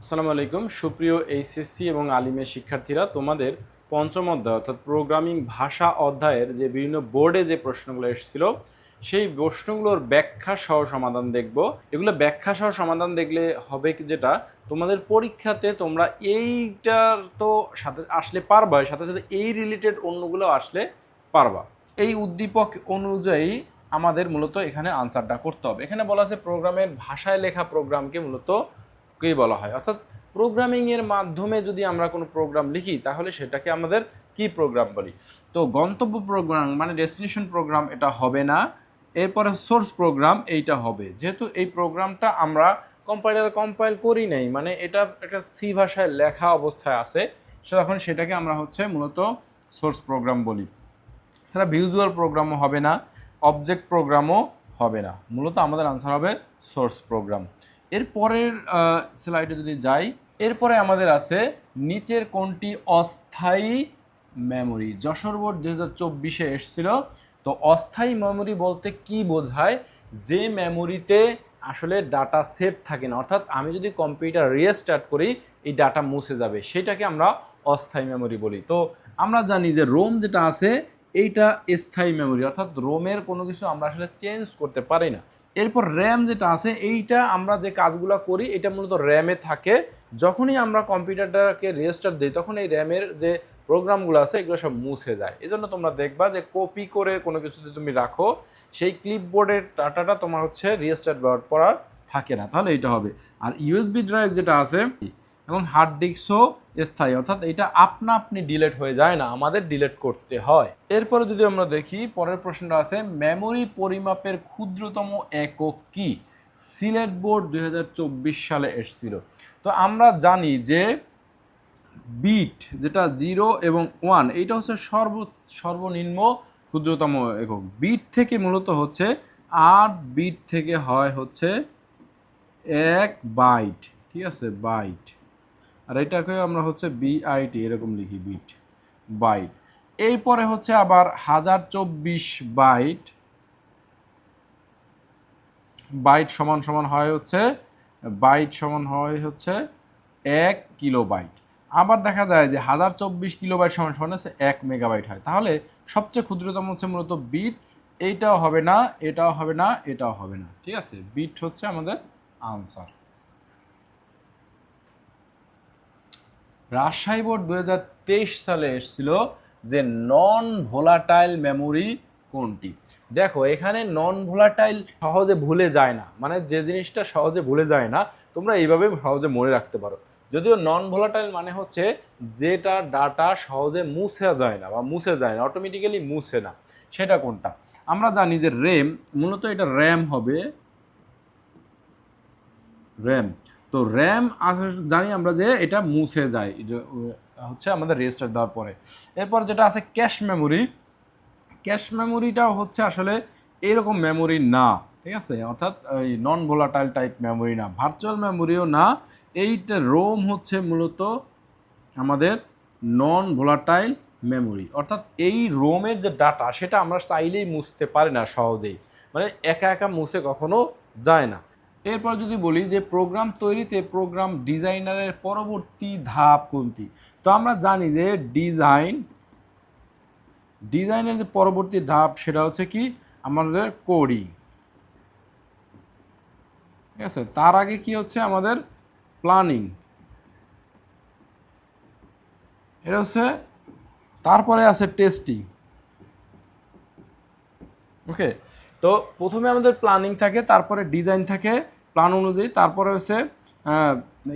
আসসালামু আলাইকুম। সুপ্রিয় এইচএসসি এবং আলিমের শিক্ষার্থীরা, তোমাদের পঞ্চম অধ্যায় অর্থাৎ প্রোগ্রামিং ভাষা অধ্যায়ের যে বিভিন্ন বোর্ডে যে প্রশ্নগুলো এসেছিল, সেই প্রশ্নগুলোর ব্যাখ্যা সহ সমাধান দেখব। এগুলো ব্যাখ্যা সহ সমাধান দেখলে হবে কি যেটা, তোমাদের পরীক্ষাতে তোমরা এইটার তো সাথে আসলে পারবা, সাথে সাথে এই রিলেটেড অন্যগুলো আসলে পারবা। এই উদ্দীপক অনুযায়ী আমাদের মূলত এখানে আনসারটা করতে হবে। এখানে বলা আছে প্রোগ্রামের ভাষায় লেখা প্রোগ্রামকে মূলত কেই বলা হয়? অর্থাৎ প্রোগ্রামিংয়ের মাধ্যমে যদি আমরা কোনো প্রোগ্রাম লিখি, তাহলে সেটাকে আমাদের কি প্রোগ্রাম বলি? তো গন্তব্য প্রোগ্রাম মানে ডেস্টিনেশন প্রোগ্রাম এটা হবে না। এরপরে সোর্স প্রোগ্রাম এইটা হবে। যেহেতু এই প্রোগ্রামটা আমরা কম্পাইলার কম্পাইল করি নাই মানে এটা একটা সি ভাষায় লেখা অবস্থায় আছে তখন সেটাকে আমরা হচ্ছে মূলত সোর্স প্রোগ্রাম বলি। সেটা ভিজুয়াল প্রোগ্রামও হবে না অবজেক্ট প্রোগ্রামও হবে না। মূলত আমাদের আনসার হবে সোর্স প্রোগ্রাম এরপরের স্লাইডে যদি যাই, এরপরে আমাদের আছে নিচের কোনটি অস্থায়ী মেমোরি যশোর বোর্ড দু হাজার চব্বিশে এসছিল। তো অস্থায়ী মেমোরি বলতে কি বোঝায়? যে মেমোরিতে আসলে ডাটা সেভ থাকে না, অর্থাৎ আমি যদি কম্পিউটার রিস্টার্ট করি, এই ডাটা মুছে যাবে। সেটাকে আমরা অস্থায়ী মেমোরি বলি। তো আমরা জানি যে রোম যেটা আছে এইটা স্থায়ী মেমোরি অর্থাৎ রোমের কোনো কিছু আমরা আসলে চেঞ্জ করতে পারি না। এরপর র্যাম যেটা আছে, এইটা আমরা যে কাজগুলো করি, এটা মূলত র্যামে থাকে। যখনই আমরা কম্পিউটারটাকে রেজিস্টার দিই, তখন এই র্যামের যে প্রোগ্রামগুলো আছে, এগুলো সব মুছে যায়। এই জন্য তোমরা দেখবা যে কপি করে কোনো কিছুতে তুমি রাখো, সেই ক্লিপবোর্ডের ডাটাটা তোমার হচ্ছে রেজিস্টার করার থাকে না। তাহলে এইটা হবে। আর ইউএসবি ড্রাইভ যেটা আছে এবং হার্ড ডিস্কও স্থায়ী। অর্থাৎ এটা আপনা আপনি ডিলেট হয়ে যায় না, আমাদের ডিলেট করতে হয়। এরপরে যদি আমরা দেখি, পরের প্রশ্নটা আছে মেমোরি পরিমাপের ক্ষুদ্রতম একক কি? সিলেট বোর্ড দু হাজার চব্বিশ সালে এসেছিল। তো আমরা জানি যে বিট যেটা জিরো এবং ওয়ান এইটা হচ্ছে সর্ব, সর্বনিম্ন ক্ষুদ্রতম একক। বিট থেকে মূলত হচ্ছে আট বিট থেকে হয় হচ্ছে এক বাইট ঠিক আছে? বাইট আর এটাকে আমরা হচ্ছে বিআইটি এরকম লিখি বিট বাইট এরপরে হচ্ছে আবার হাজার চব্বিশ বাইট বাইট সমান সমান হয় হচ্ছে বাইট সমান হয় হচ্ছে এক কিলো বাইট আবার দেখা যায় যে হাজার চব্বিশ কিলোবাইট সমান সমান হচ্ছে এক মেগাবাইট হয়। তাহলে সবচেয়ে ক্ষুদ্রতম হচ্ছে মূলত বিট এইটাও হবে না, এটাও হবে না, এটাও হবে না। ঠিক আছে? বিট হচ্ছে আমাদের আনসার রাজশাহী বোর্ড দু হাজার তেইশ সালে এসেছিল যে নন ভোলাটাইল মেমোরি কোনটি? দেখো, এখানে নন ভোলাটাইল সহজে ভুলে যায় না। মানে যে জিনিসটা সহজে ভুলে যায় না, তোমরা এইভাবে সহজে মনে রাখতে পারো। যদিও নন ভোলাটাইল মানে হচ্ছে যেটা ডাটা সহজে মুছে যায় না বা মুছে যায় না অটোমেটিক্যালি মুছে না। সেটা কোনটা? আমরা জানি যে র্যাম মূলত এটা র্যাম হবে। র্যাম তো র্যাম জানি আমরা যে এটা মুছে যায় হচ্ছে আমাদের রেজিস্টার দেওয়ার পরে। এরপর যেটা আছে ক্যাশ মেমোরি ক্যাশ মেমোরিটা হচ্ছে আসলে এরকম মেমোরি না, ঠিক আছে? অর্থাৎ এই নন ভোলাটাইল টাইপ মেমোরি না ভার্চুয়াল মেমোরিও না, এইটা রোম হচ্ছে মূলত আমাদের নন ভোলাটাইল মেমোরি অর্থাৎ এই রোমের যে ডাটা সেটা আমরা চাইলেই মুছতে পারি না সহজেই। মানে একা একা মুছে কখনো যায় না। এরপর যদি বলি যে প্রোগ্রাম তৈরিতে প্রোগ্রাম ডিজাইনারের পরবর্তী ধাপ কোনটি? তো আমরা জানি যে ডিজাইন ডিজাইনের যে পরবর্তী ধাপ সেটা হচ্ছে কি? আমাদের কোডিং ঠিক আছে? তার আগে কি হচ্ছে? আমাদের প্ল্যানিং এটা হচ্ছে তারপরে আছে টেস্টিং ওকে তো প্রথমে আমাদের প্ল্যানিং থাকে, তারপরে ডিজাইন থাকে। প্ল্যান অনুযায়ী। তারপরে হচ্ছে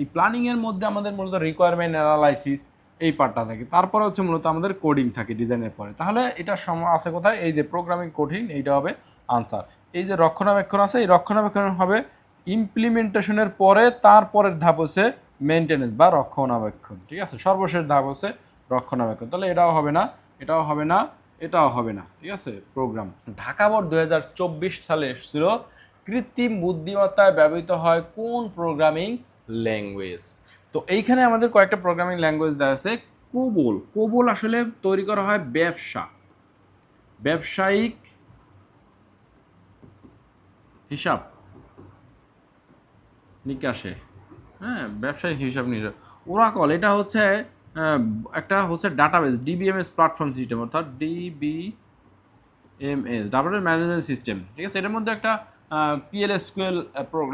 এই প্ল্যানিংয়ের মধ্যে আমাদের মূলত রিকোয়ারমেন্ট অ্যানালাইসিস এই পার্টটা থাকে। তারপরে হচ্ছে মূলত আমাদের কোডিং থাকে ডিজাইনের পরে। তাহলে এটা সম আছে কোথায়? এই যে প্রোগ্রামিং কঠিন এইটা হবে আনসার এই যে রক্ষণাবেক্ষণ আছে, এই রক্ষণাবেক্ষণ হবে ইমপ্লিমেন্টেশনের পরে, তারপরের ধাপ হচ্ছে মেনটেনেন্স বা রক্ষণাবেক্ষণ। ঠিক আছে? সর্বশেষ ধাপ হচ্ছে রক্ষণাবেক্ষণ। তাহলে এটাও হবে না, এটাও হবে না, এটাও হবে না। ঠিক আছে? প্রোগ্রাম ঢাকা বোর্ড দু সালে এসেছিল। কৃত্রিম বুদ্ধিমত্তায় ব্যবহৃত হয় কোন প্রোগ্রামিং ল্যাঙ্গুয়েজ তো এইখানে আমাদের কয়েকটা প্রোগ্রামিং ল্যাঙ্গুয়েজ দেওয়া আছে। কোবল কোবল আসলে তৈরি করা হয় ব্যবসা। ব্যবসায়িক হিসাব। নিকাশে। হ্যাঁ ব্যবসায়িক হিসাব নিকাশ ওরাকল এটা হচ্ছে একটা হচ্ছে ডাটাবেস ডিবিএমএস প্ল্যাটফর্ম সিস্টেম অর্থাৎ DB MS database management system ঠিক আছে, এটার মধ্যে একটা পিএলএসকিউএল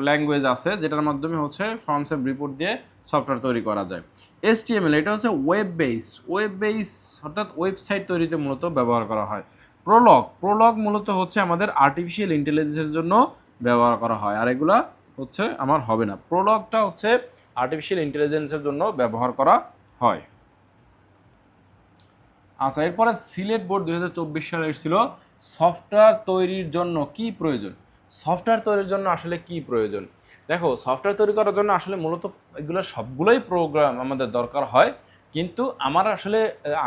ল্যাঙ্গুয়েজ আছে, যেটার মাধ্যমে হচ্ছে ফর্মস অ্যান্ড রিপোর্ট দিয়ে সফটওয়্যার তৈরি করা যায়। এসটিএমএল এটা হচ্ছে ওয়েব বেস ওয়েব বেস অর্থাৎ ওয়েবসাইট তৈরিতে মূলত ব্যবহার করা হয়। প্রলগ প্রলগ মূলত হচ্ছে আমাদের আর্টিফিশিয়াল ইন্টেলিজেন্সের জন্য ব্যবহার করা হয়, আর এগুলা হচ্ছে আমার হবে না। প্রলগটা হচ্ছে আর্টিফিশিয়াল ইন্টেলিজেন্সের জন্য ব্যবহার করা হয়। আচ্ছা এরপরে সিলেট বোর্ড দু হাজার চব্বিশ সালে এসেছিল সফটওয়্যার তৈরির জন্য কি প্রয়োজন? সফটওয়্যার তৈরির জন্য আসলে কি প্রয়োজন? দেখো, সফটওয়্যার তৈরি করার জন্য আসলে মূলত এগুলো সবগুলোই প্রোগ্রাম আমাদের দরকার হয়। কিন্তু আমার আসলে,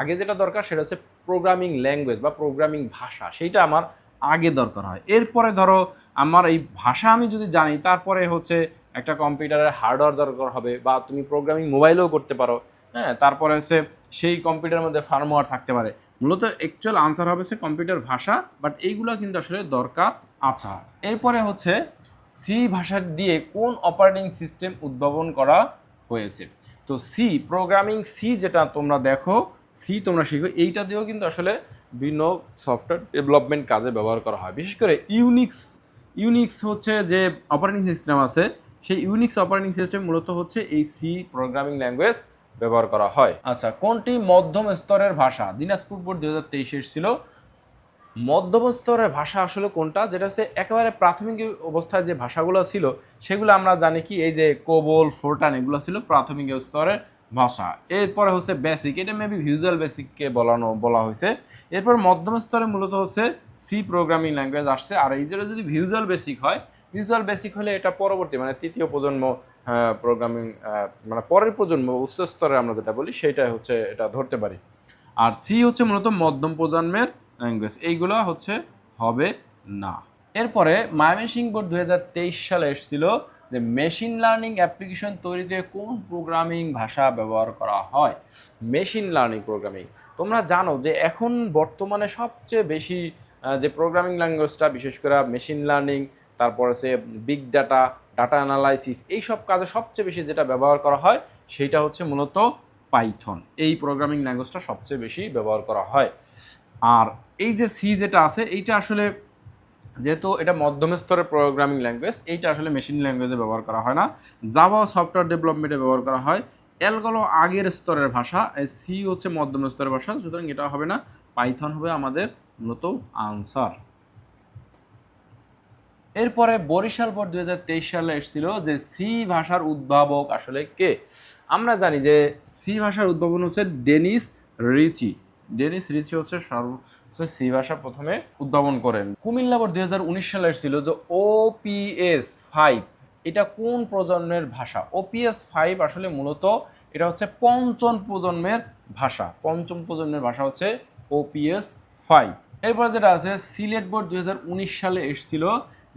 আগে যেটা দরকার সেটা হচ্ছে প্রোগ্রামিং ল্যাঙ্গুয়েজ বা প্রোগ্রামিং ভাষা, সেইটা আমার আগে দরকার হয়। এরপরে ধরো, আমার এই ভাষা আমি যদি জানি, তারপরে হচ্ছে একটা কম্পিউটারের হার্ডওয়্যার দরকার হবে বা তুমি প্রোগ্রামিং মোবাইলেও করতে পারো হ্যাঁ? তারপরে হচ্ছে সেই কম্পিউটারের মধ্যে ফার্মওয়্যার থাকতে পারে। মূলত অ্যাকচুয়াল আনসার হবে সে কম্পিউটার ভাষা বাট এইগুলো কিন্তু আসলে দরকার আচ্ছা এরপরে হচ্ছে সি ভাষা দিয়ে কোন অপারেটিং সিস্টেম উদ্ভাবন করা হয়েছে? তো সি প্রোগ্রামিং সি যেটা তোমরা দেখো সি তোমরা শিখো এইটা দিয়েও কিন্তু আসলে বিভিন্ন সফটওয়্যার ডেভেলপমেন্ট কাজে ব্যবহার করা হয়। বিশেষ করে ইউনিক্স ইউনিক্স হচ্ছে যে অপারেটিং সিস্টেম আছে, সেই ইউনিক্স অপারেটিং সিস্টেম মূলত হচ্ছে এই সি প্রোগ্রামিং ল্যাঙ্গুয়েজ ব্যবহার করা হয়। আচ্ছা কোনটি মধ্যম স্তরের ভাষা? দিনাজপুর বোর্ড দু হাজার তেইশে ছিল। মধ্যম স্তরের ভাষা আসলে কোনটা? যেটা হচ্ছে একেবারে প্রাথমিক অবস্থায় যে ভাষাগুলো ছিল, সেগুলো আমরা জানি কি? এই যে কোবল, ফোরটান, এগুলো ছিল প্রাথমিক স্তরের ভাষা। এরপরে হচ্ছে বেসিক এটা মেবি ভিজুয়াল বেসিককে বলানো, বলা হয়েছে। এরপর মধ্যম স্তরে মূলত হচ্ছে সি প্রোগ্রামিং ল্যাঙ্গুয়েজ আসছে। আর এই যেটা যদি ভিজুয়াল বেসিক হয় ভিজুয়াল বেসিক হলে এটা পরবর্তী মানে তৃতীয় প্রজন্ম প্রোগ্রামিং মানে পরের প্রজন্ম, উচ্চ স্তরে আমরা যেটা বলি সেটাই হচ্ছে এটা ধরতে পারি। আর সি হচ্ছে মূলত মধ্যম প্রজন্মের ল্যাঙ্গুয়েজ এইগুলো হচ্ছে হবে না। এরপরে ময়মনসিং বোর্ড দু হাজার তেইশ সালে এসেছিল যে মেশিন লার্নিং অ্যাপ্লিকেশন তৈরিতে কোন প্রোগ্রামিং ভাষা ব্যবহার করা হয়? মেশিন লার্নিং প্রোগ্রামিং তোমরা জানো যে এখন বর্তমানে সবচেয়ে বেশি যে প্রোগ্রামিং ল্যাঙ্গুয়েজটা বিশেষ করে মেশিন লার্নিং তারপর আছে বিগ ডাটা ডাটা অ্যানালাইসিস এই সব কাজে সবচেয়ে বেশি যেটা ব্যবহার করা হয়, সেইটা হচ্ছে মূলত পাইথন এই প্রোগ্রামিং ল্যাঙ্গুয়েজটা সবচেয়ে বেশি ব্যবহার করা হয়। আর এই যে সি যেটা আছে, এইটা আসলে যেহেতু এটা মধ্যম স্তরের প্রোগ্রামিং ল্যাঙ্গুয়েজ এইটা আসলে মেশিন ল্যাঙ্গুয়েজে ব্যবহার করা হয় না। জাভা সফটওয়্যার ডেভেলপমেন্টে ব্যবহার করা হয়। এলগুলো আগের স্তরের ভাষা সি হচ্ছে মধ্যম স্তরের ভাষা, সুতরাং এটা হবে না পাইথন হবে আমাদের মূলত আনসার এরপরে বরিশাল বোর্ড দুই হাজার তেইশ সালে এসেছিল যে সি ভাষার উদ্ভাবক আসলে কে? আমরা জানি যে সি ভাষার উদ্ভাবন হচ্ছে ডেনিস রিচি। ডেনিস রিচি হচ্ছে সর্ব সি ভাষা প্রথমে উদ্ভাবন করেন। কুমিল্লা বোর্ড দুই হাজার উনিশ সালে এসেছিল যে ওপিএস ফাইভ এটা কোন প্রজন্মের ভাষা? ওপিএস ফাইভ আসলে মূলত এটা হচ্ছে পঞ্চম প্রজন্মের ভাষা। পঞ্চম প্রজন্মের ভাষা হচ্ছে ওপিএস ফাইভ এরপর যেটা আছে, সিলেট বোর্ড দুই হাজার উনিশ সালে এসেছিল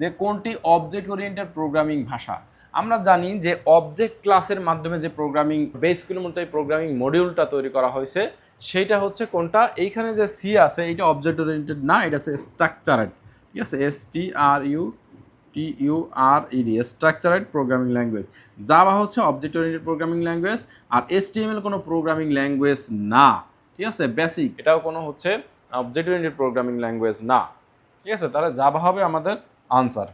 যে কোনটি অবজেক্ট ওরিয়েন্টেড প্রোগ্রামিং ভাষা। আমরা জানি যে অবজেক্ট ক্লাসের মাধ্যমে যে প্রোগ্রামিং বেসগুলোর মতো এই প্রোগ্রামিং মডিউলটা তৈরি করা হয়েছে, সেইটা হচ্ছে কোনটা? এইখানে যে সি আছে এটা অবজেক্ট ওরিয়েন্টেড না, এটা হচ্ছে স্ট্রাকচারেড ঠিক আছে? S T R U T U R E D structured programming language Java হচ্ছে অবজেক্ট ওরিয়েন্টেড প্রোগ্রামিং ল্যাঙ্গুয়েজ আর এসটিএমএল কোনো প্রোগ্রামিং ল্যাঙ্গুয়েজ না। ঠিক আছে? বেসিক এটাও কোনো হচ্ছে অবজেক্ট ওরিয়েন্টেড প্রোগ্রামিং ল্যাঙ্গুয়েজ না। ঠিক আছে? তাহলে জাভা হবে আমাদের আনসার